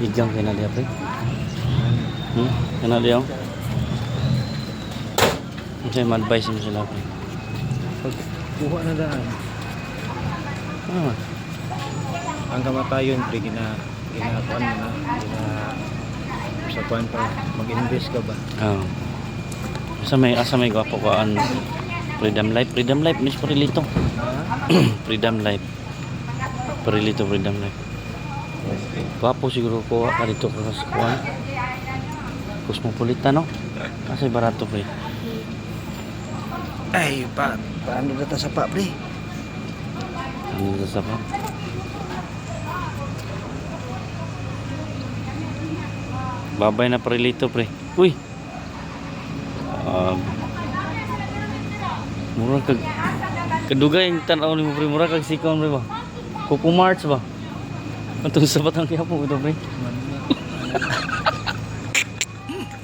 Igang kay na diya pre. Hmm? Kana diya. Kasi ma-advise mo sila pre. Pag kuha na daan, Ah, ang kamatayon, pre, gina, ginakuan mo na, gina, sa kuan pa, mag-invest ka ba? oh. Asa may asa may gwapo ko an Freedom Life, Freedom Life, Miss Parilito. Ha? freedom Life. Parilito, Freedom Life. Gwapo siguro ko ka dito ka sa kuwan. Cosmopolitan, no? Kasi barato, pre. Ay, pa, paano na sa pa, pre? Ano sa sapa? Babay na parilito, pre. Uy! Um, mura kag kadugay yung tanaw ni mo pre mura kag sikon pre ba kuku march Matong sa batang kaya po, ito, pre.